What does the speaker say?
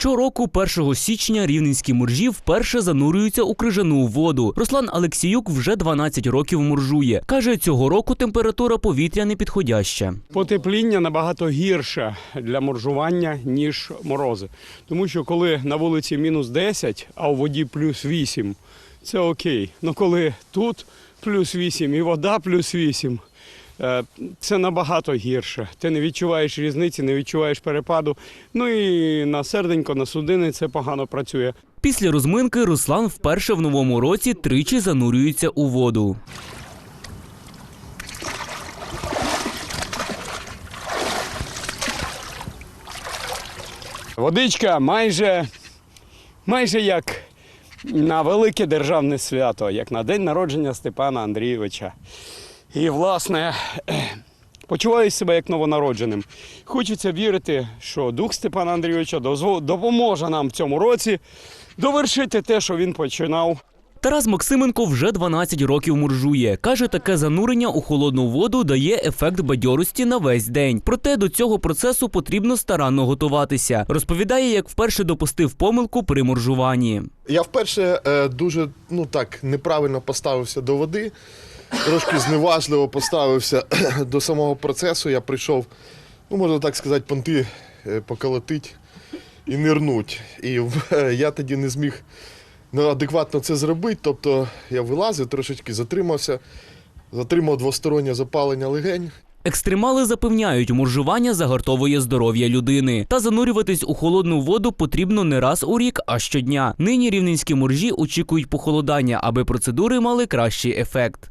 Щороку, 1 січня, рівненські моржі вперше занурюються у крижану воду. Руслан Алексіюк вже 12 років моржує. Каже, цього року температура повітря не підходяща. Потепління набагато гірше для моржування, ніж морози. Тому що коли на вулиці мінус 10, а у воді плюс 8, це окей. Ну коли тут плюс 8 і вода плюс 8, е, це набагато гірше. Ти не відчуваєш різниці, не відчуваєш перепаду. Ну і на серденько, на судини це погано працює. Після розминки Руслан вперше в новому році тричі занурюється у воду. Водичка майже, майже як на велике державне свято, як на день народження Степана Андрійовича. І, власне, почуваю себе як новонародженим. Хочеться вірити, що дух Степана Андрійовича дозво- допоможе нам в цьому році довершити те, що він починав. Тарас Максименко вже 12 років моржує. Каже, таке занурення у холодну воду дає ефект бадьорості на весь день. Проте до цього процесу потрібно старанно готуватися. Розповідає, як вперше допустив помилку при моржуванні. Я вперше е, дуже ну так неправильно поставився до води, трошки зневажливо поставився до самого процесу. Я прийшов, ну можна так сказати, понти е, поколотить і нирнуть. І я тоді не зміг ну, адекватно це зробити. Тобто я вилазив, трошечки затримався, затримав двостороннє запалення легень. Екстремали запевняють, моржування загартовує здоров'я людини. Та занурюватись у холодну воду потрібно не раз у рік, а щодня. Нині рівненські моржі очікують похолодання, аби процедури мали кращий ефект.